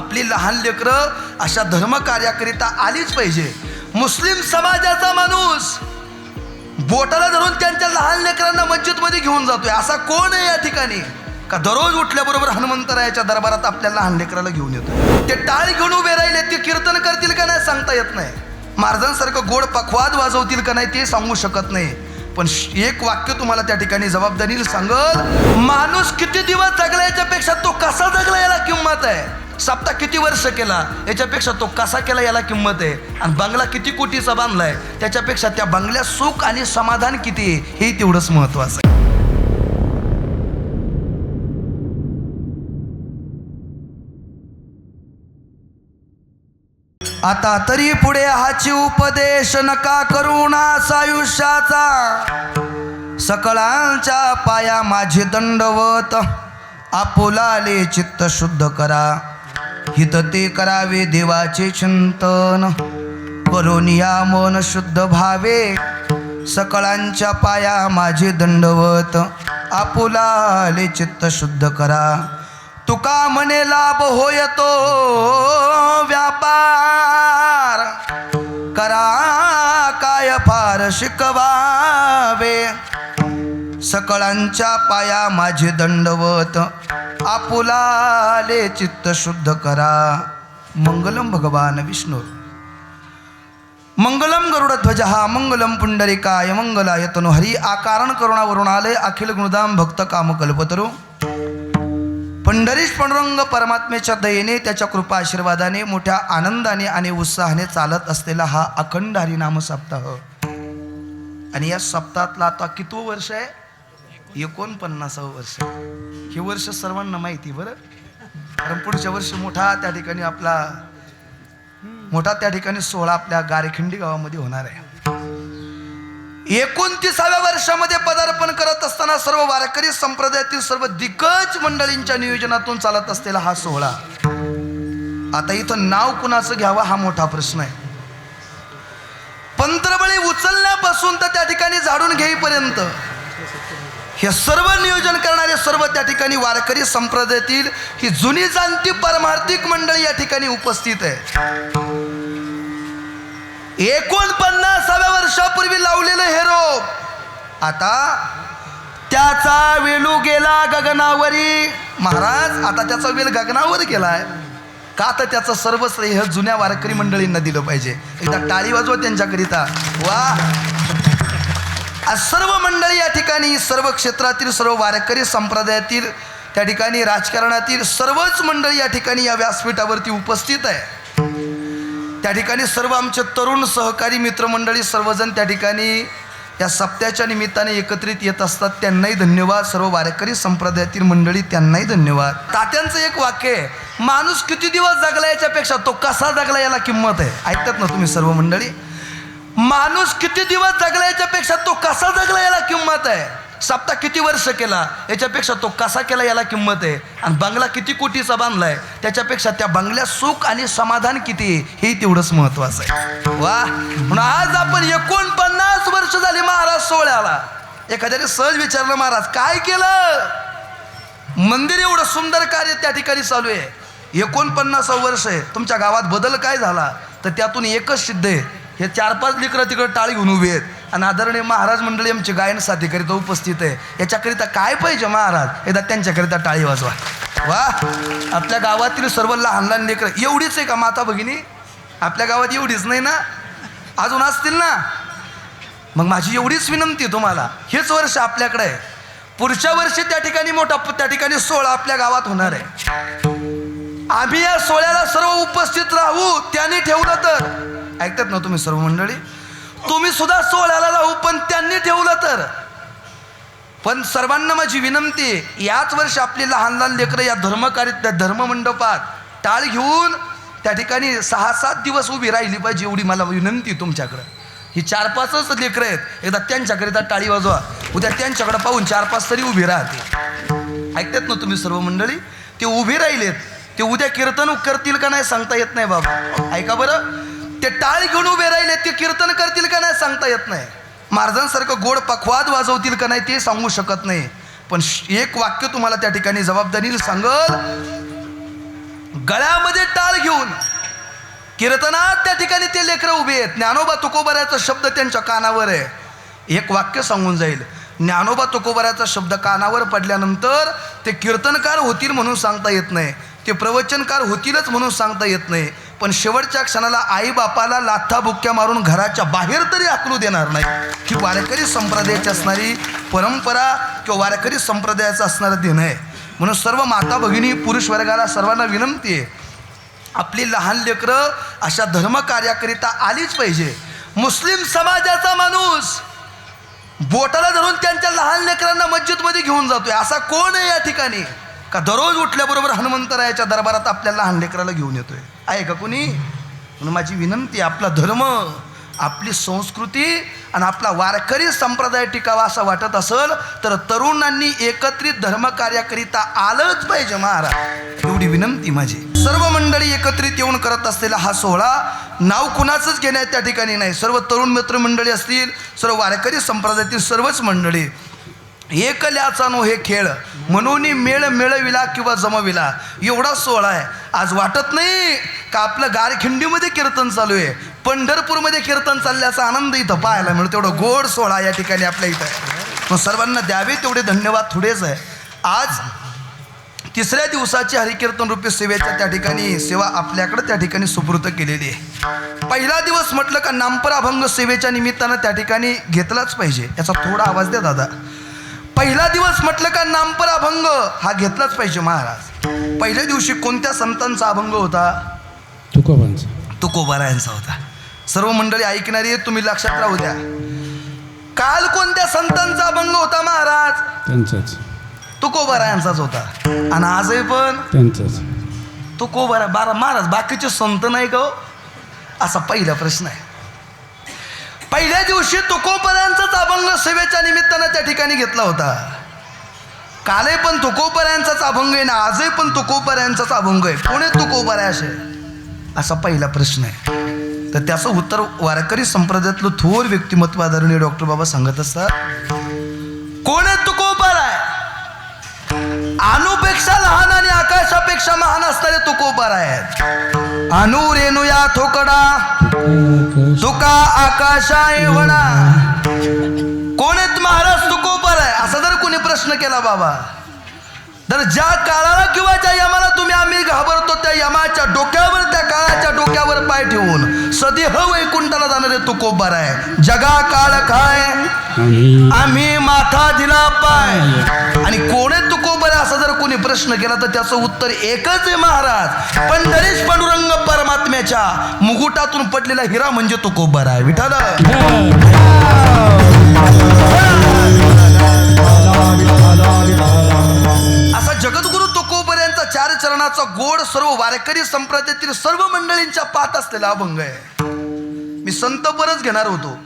आपली लहान लेकरं अशा धर्मकार्याकरिता आलीच पाहिजे. मुस्लिम समाजाचा माणूस बोटाला धरून त्यांच्या लहान लेकरांना मस्जिदमध्ये घेऊन जातोय. असा कोण आहे या ठिकाणी? का दररोज उठल्याबरोबर हनुमंतरायाच्या दरबारात आपल्या लहान लेकराला घेऊन येतो ते टाळ घेऊन उभे राहिले ते कीर्तन करतील का नाही सांगता येत नाही. महाराजांसारखं गोड पखवाद वाजवतील का नाही ते सांगू शकत नाही. पण एक वाक्य तुम्हाला त्या ठिकाणी जबाबदारीने सांगल माणूस किती दिवस जगला याच्यापेक्षा तो कसा जगला याला किंमत आहे? सप्ताह किती वर्ष केला? याच्यापेक्षा तो कसा केला याला किंमत आहे? आणि बंगला किती कोटीचा बांधलाय? त्याच्यापेक्षा त्या बंगल्यात सुख आणि समाधान किती हे तेवढंच महत्वाचं आहे. आता तरी पुढे हाची उपदेश नका करुणास आयुष्याचा. सकळांच्या पाया माझे दंडवत. आपुलाले चित्त शुद्ध करा. हित ते करावे देवाचे चिंतन. करोनिया मन शुद्ध भावे सकळांच्या पाया माझे दंडवत. आपुलाले चित्त शुद्ध करा. तुका म्हणे लाभ होय तो व्यापार. करा काय फार शिकवावे. सकळांच्या पाया माझे दंडवत. आपुलाले चित्त शुद्ध करा. मंगलम भगवान विष्णू. मंगलम गरुडध्वज हा मंगलम पुंडरिकाय मंगलाय तनु हरी. आकारण करुणावरुणालय अखिल गुणदाम भक्त काम कल्पतरू पंढरीश पांडुरंग परमात्मेच्या दयेने त्याच्या कृपा आशीर्वादाने मोठ्या आनंदाने आणि उत्साहाने चालत असलेला हा अखंड हरिनाम सप्ताह. आणि या सप्ताहातला आता कितवं वर्ष आहे? एकोणपन्नासावं वर्ष. हे वर्ष सर्वांना माहिती बरं? कारण पुढच्या वर्षी मोठा त्या ठिकाणी आपला मोठा त्या ठिकाणी सोहळा आपल्या गारेखिंडी गावामध्ये होणार आहे. एकोणतीसाव्या वर्षामध्ये पदार्पण करत असताना सर्व वारकरी संप्रदायातील सर्व दिग्गज मंडळींच्या नियोजनातून चालत असलेला हा सोहळा. आता इथं नाव कुणाचं घ्यावं हा मोठा प्रश्न आहे. पंत्रबळी उचलण्यापासून तर त्या ठिकाणी झाडून घेईपर्यंत हे सर्व नियोजन करणारे सर्व त्या ठिकाणी वारकरी संप्रदायातील ही जुनी जाणती परमार्थिक मंडळी या ठिकाणी उपस्थित आहे. एकोणपन्नासाव्या वर्षापूर्वी लावलेलं हे रोप. आता त्याचा वेलू गेला गगनावरी. महाराज आता त्याचा वेल गगनावर गेलाय. का तर त्याचं सर्व श्रेय जुन्या वारकरी मंडळींना दिलं पाहिजे? एकदा टाळी वाजवा त्यांच्याकरिता. वा! आज सर्व मंडळी या ठिकाणी सर्व क्षेत्रातील सर्व वारकरी संप्रदायातील त्या ठिकाणी राजकारणातील सर्वच मंडळी या ठिकाणी या व्यासपीठावरती उपस्थित आहे. त्या ठिकाणी सर्व आमचे तरुण सहकारी मित्रमंडळी सर्वजण त्या ठिकाणी या सप्त्याच्या निमित्ताने एकत्रित येत असतात. त्यांनाही धन्यवाद. सर्व वारकरी संप्रदायातील मंडळी त्यांनाही धन्यवाद. तात्यांचं एक वाक्य आहे माणूस किती दिवस जगला याच्यापेक्षा तो कसा जगला याला किंमत आहे? ऐकतात ना तुम्ही सर्व मंडळी? माणूस किती दिवस जगला याच्यापेक्षा तो कसा जगला याला किंमत आहे? सप्ताह किती वर्ष केला? याच्यापेक्षा तो कसा केला याला किंमत आहे? आणि बंगला किती कोटीचा बांधलाय? त्याच्यापेक्षा त्या बंगल्यात सुख आणि समाधान किती हे तेवढंच महत्वाचं आहे. वा. म्हणून आज आपण एकोणपन्नास वर्ष झाली महाराज सोहळ्याला. एखाद्याने सहज विचारलं महाराज काय केलं? मंदिर एवढं सुंदर कार्य त्या ठिकाणी चालू आहे. एकोणपन्नास वर्ष आहे. तुमच्या गावात बदल काय झाला? तर त्यातून एकच सिद्ध आहे. हे चार पाच लेकरं तिकडं टाळी घेऊन उभी आहेत. आणि आदरणीय महाराज मंडळी आमचे गायन साथीकरिता उपस्थित आहे. याच्याकरिता काय पाहिजे महाराज? एकदा त्यांच्याकरिता टाळी वाजवा. वा. आपल्या गावातील सर्व लहान लहान लेकरं एवढीच आहे का माता भगिनी? आपल्या गावात एवढीच नाही ना? अजून असतील ना? मग माझी एवढीच विनंती तुम्हाला. हेच वर्ष आपल्याकडे आहे. पुढच्या वर्षी त्या ठिकाणी मोठा त्या ठिकाणी सोहळा आपल्या गावात होणार आहे. आम्ही या सोहळ्याला सर्व उपस्थित राहू त्याने ठेवलं तर. ऐकतात ना तुम्ही सर्व मंडळी? तुम्ही सुद्धा सोहळ्याला जाऊ पण त्यांनी ठेवलं तर. पण सर्वांना माझी विनंती याच वर्षी आपली लहान लहान लेकरं या धर्मकार्य त्या धर्ममंडपात टाळ घेऊन त्या ठिकाणी सहा सात दिवस उभी राहिली पाहिजे एवढी मला विनंती तुमच्याकडं. ही चार पाचच लेकरं आहेत. एकदा त्यांच्याकरिता टाळी वाजवा. उद्या त्यांच्याकडे पाहून चार पाच तरी उभी राहते ऐकतात ना तुम्ही सर्व मंडळी? ते उभे राहिलेत. ते उद्या कीर्तन करतील का नाही सांगता येत नाही बाबा. ऐका बरं. ते टाळ घेऊन उभे राहिले ते कीर्तन करतील का नाही सांगता येत नाही. महाराजांसारखं गोड पखवाद वाजवतील का नाही ते सांगू शकत नाही. पण एक वाक्य तुम्हाला त्या ठिकाणी जबाबदारीने सांगल गळ्यामध्ये टाळ घेऊन कीर्तनात त्या ठिकाणी ते लेकरं उभे आहेत. ज्ञानोबा तुकोबऱ्याचा शब्द त्यांच्या कानावर आहे. एक वाक्य सांगून जाईल. ज्ञानोबा तुकोबऱ्याचा शब्द कानावर पडल्यानंतर ते कीर्तनकार होतील म्हणून सांगता येत नाही. ते प्रवचनकार होतीलच म्हणून सांगता येत नाही. पण शेवटच्या क्षणाला आई बापाला लाथा बुक्क्या मारून घराच्या बाहेर तरी आकलू देणार नाही. ही वारकरी संप्रदायाची असणारी परंपरा किंवा वारकरी संप्रदायाचं असणारं दिन आहे. म्हणून सर्व माता भगिनी पुरुष वर्गाला सर्वांना विनंती आहे आपली लहान लेकरं अशा धर्मकार्याकरिता आलीच पाहिजे. मुस्लिम समाजाचा माणूस बोटाला धरून त्यांच्या लहान लेकरांना मस्जिदमध्ये घेऊन जातोय. असा कोण आहे या ठिकाणी? का दररोज उठल्याबरोबर हनुमंतरायाच्या दरबारात आपल्या लहान लेकराला घेऊन येतोय? आहे का कोणी? म्हणून माझी विनंती आपला धर्म आपली संस्कृती आणि आपला वारकरी संप्रदाय टिकावा असं वाटत असेल तर तरुणांनी एकत्रित धर्मकार्याकरिता आलंच पाहिजे महाराज. एवढी विनंती माझी. सर्व मंडळी एकत्रित येऊन करत असलेला हा सोहळा नाव कुणाचंच घेण्यात त्या ठिकाणी नाही. सर्व तरुण मित्र मंडळी असतील सर्व वारकरी संप्रदायातील सर्वच मंडळी. एकल्याचा नो हे खेळ म्हणून मेळ मिळविला किंवा जमविला एवढा सोहळा आहे. आज वाटत नाही का आपलं गारखिंडीमध्ये कीर्तन चालू आहे? पंढरपूरमध्ये कीर्तन चालल्याचा आनंद इथं पाहायला मिळतो. तेवढं गोड सोहळा या ठिकाणी आपल्या इथं मग सर्वांना द्यावे तेवढे धन्यवाद थोडेच आहे. आज तिसऱ्या दिवसाची हरिकीर्तन रूपी सेवेच्या त्या ठिकाणी सेवा आपल्याकडे त्या ठिकाणी सुपूर्त केलेली आहे. पहिला दिवस म्हटलं का नामपर अभंग सेवेच्या निमित्तानं त्या ठिकाणी घेतलाच पाहिजे. याचा थोडा आवाज द्या दादा. पहिला दिवस म्हटलं का नामपर अभंग हा घेतलाच पाहिजे महाराज. पहिल्या दिवशी कोणत्या संतांचा अभंग होता? तुकोबांचा. तुकोबारायांचा होता. सर्व मंडळी ऐकणारी आहेत, तुम्ही लक्षात राहू द्या. काल कोणत्या संतांचा अभंग होता महाराज? त्यांचाच. तुकोबारायांचाच होता. आणि आजही पण? त्यांचाच. तो को बरा महाराज बाकीचे संत नाही का हो? असा पहिला प्रश्न आहे. पहिल्या दिवशी तुकोबऱ्यांचाच अभंग सेवेच्या निमित्तानं त्या ठिकाणी घेतला होता. काले पण तुकोबऱ्यांचाच अभंग आहे ना आजही पण तुकोबऱ्यांचाच अभंग आहे. कोण आहे तुकोबऱ्या असे? असा पहिला प्रश्न आहे. तर त्याचं उत्तर वारकरी संप्रदायातलं थोर व्यक्तिमत्व आदरणीय डॉक्टर बाबा सांगत असतात. कोण आहे आहे? अनुपेक्षा लहान आणि आकाशापेक्षा महान असणारे तुकोबार आहेत? अनु रेणुया थोकडा. तुका आकाशा एवढा कोण आहेत महाराज? तुकोबार आहे? असा जर कोणी प्रश्न केला बाबा तर ज्या काळाला किंवा ज्या यमाला तुम्ही आम्ही घाबरतो त्या यमाच्या डोक्यावर पाय ठेवून सदेह वैकुंठाला जाणारे तुकोबार आहे. जगा काळ काय आम्ही माथा दिला पाय. आणि कोण आहे तुकोबर असा जर कोणी प्रश्न केला तर त्याचं उत्तर एकच आहे महाराज. पंढरीश पांडुरंग परमात्म्याच्या मुकुटातून पडलेला हिरा म्हणजे तुकोबर आहे. विठाल चार गोड सर्व वारकरी संप्रदायातील सर्व मंडळींच्या पात असलेला अभंग आहे. मी संतपरच घेणार होतो.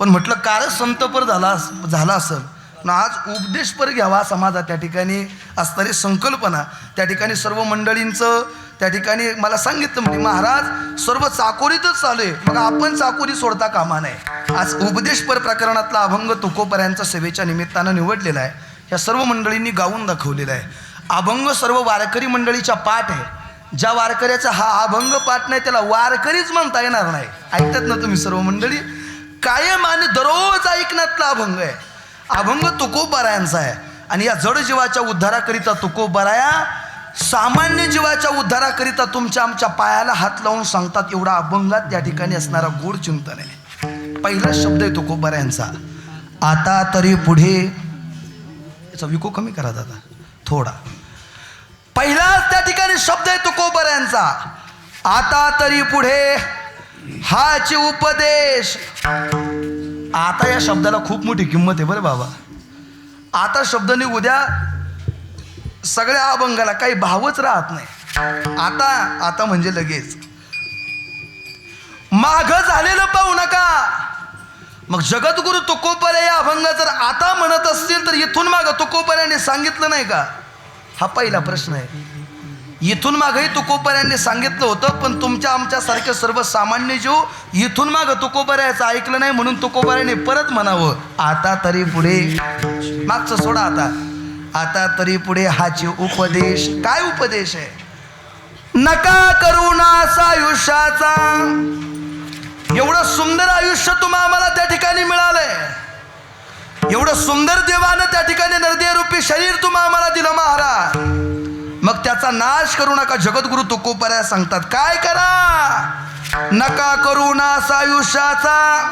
पण म्हटलं कारच संतपर झाला झाला असेल ना आज उपदेशपर घ्यावा समाजात त्या ठिकाणी असणारी संकल्पना. त्या ठिकाणी सर्व मंडळींचं त्या ठिकाणी मला सांगितलं म्हणजे महाराज सर्व चाकोरीतच चालू आहे. मग आपण चाकोरी सोडता कामा नाही आज उपदेशपर प्रकरणातला अभंग तुकोपर्यंतच्या सेवेच्या निमित्तानं निवडलेला आहे. ह्या सर्व मंडळींनी गाऊन दाखवलेला आहे. अभंग सर्व वारकरी मंडळीचा पाठ आहे. ज्या वारकऱ्याचा हा अभंग पाठ नाही त्याला वारकरीच म्हणता येणार नाही. ऐकतात ना तुम्ही सर्व मंडळी? कायम आणि दररोज ऐकण्यातला अभंग आहे. अभंग तुकोबारायांचा आहे. आणि या जड जीवाच्या उद्धाराकरिता तुकोबाराया सामान्य जीवाच्या उद्धाराकरिता तुमच्या आमच्या पायाला हात लावून सांगतात एवढा अभंगात त्या ठिकाणी असणारा गोड चिंतन आहे. पहिला शब्द आहे तुकोबारायांचा. आता तरी पुढे याचा विको कमी करा दादा. थोडा. पहिलाच त्या ठिकाणी शब्द आहे तुकोबऱ्यांचा. आता तरी पुढे हाची उपदेश. आता या शब्दाला खूप मोठी किंमत आहे बरं बाबा. आता शब्दाने उद्या सगळ्या अभंगाला काही भावच राहत नाही. आता आता म्हणजे लगेच. माघ झालेलं पाहू नका. मग जगद्गुरु तुकोपर्या या अभंग जर आता म्हणत असतील तर इथून माग तुकोपर्याने सांगितलं नाही का? हा पहिला प्रश्न आहे. इथून मागही तुकोबऱ्यांनी सांगितलं होतं पण तुमच्या आमच्यासारखे सर्वसामान्य जीव इथून माग तुकोबऱ्याचं ऐकलं नाही म्हणून तुकोबऱ्याने परत म्हणावं आता तरी पुढे मागचं सोडा आता. आता तरी पुढे हाची उपदेश काय उपदेश आहे? नका करुणा असा आयुष्याचा. एवढं सुंदर आयुष्य तुम्हा आम्हाला त्या ठिकाणी मिळालंय. एवढं सुंदर देवानं त्या ठिकाणी नरदेह रूपी शरीर तुम्हा आम्हाला दिलं महाराज. मग त्याचा नाश करू नका जगद्गुरु तुकोपर्या सांगतात. काय करा? नका करू नाश आयुष्याचा.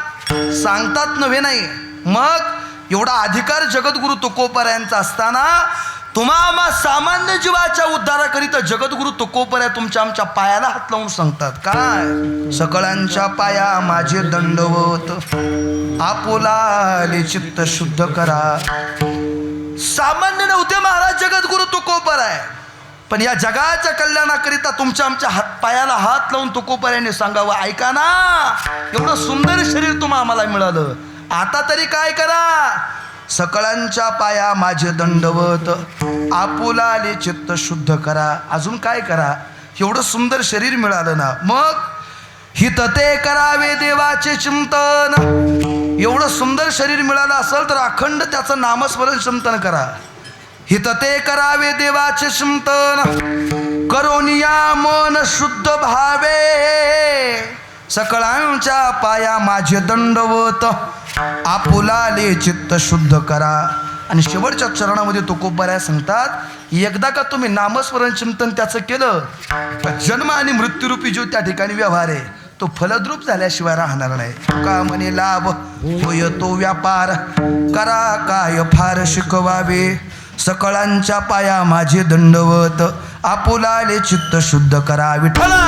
सांगतात नव्हे नाही. मग एवढा अधिकार जगद्गुरु तुकोपर्यांचा असताना तुम्हा सामान्य जीवाच्या उद्धाराकरिता जगद्गुरु तुकोपर तुमच्या आमच्या पायाला हात लावून सांगतात काय? सकळांच्या पाया माझे दंडवत आपुलाले चित्त शुद्ध करा. सामान्य नव्हते महाराज जगद्गुरु तुकोपर आहे. पण या जगाच्या कल्याणाकरिता तुमच्या आमच्या हात पायाला हात लावून तुकोपर्याने सांगावं ऐका ना एवढं सुंदर शरीर तुम्हा आम्हाला मिळालं. आता तरी काय करा? सकळांच्या पाया माझे दंडवत. आपुलाले चित्त शुद्ध करा. अजून काय करा? एवढं सुंदर शरीर मिळालं ना. मग हित ते करावे देवाचे चिंतन. एवढं सुंदर शरीर मिळालं असेल तर अखंड त्याचं नामस्मरण चिंतन करा. हित ते करावे देवाचे चिंतन. करोनिया मन शुद्ध भावे. सकळांच्या पाया माझे दंडवत. आपुलाले चित्त शुद्ध करा. आणि शेवटच्या चरणामध्ये तुकोबऱ्या सांगतात एकदा का तुम्ही नामस्मरण चिंतन त्याचं केलं तर जन्म आणि मृत्यूरूपी जो त्या ठिकाणी व्यवहार आहे तो फलद्रूप झाल्याशिवाय राहणार नाही. का म्हणे लाभ? होय तो व्यापार. करा काय फार शिकवावे. सकळांच्या पाया माझे दंडवत. आपुलाले चित्त शुद्ध करा. विठ्ठला!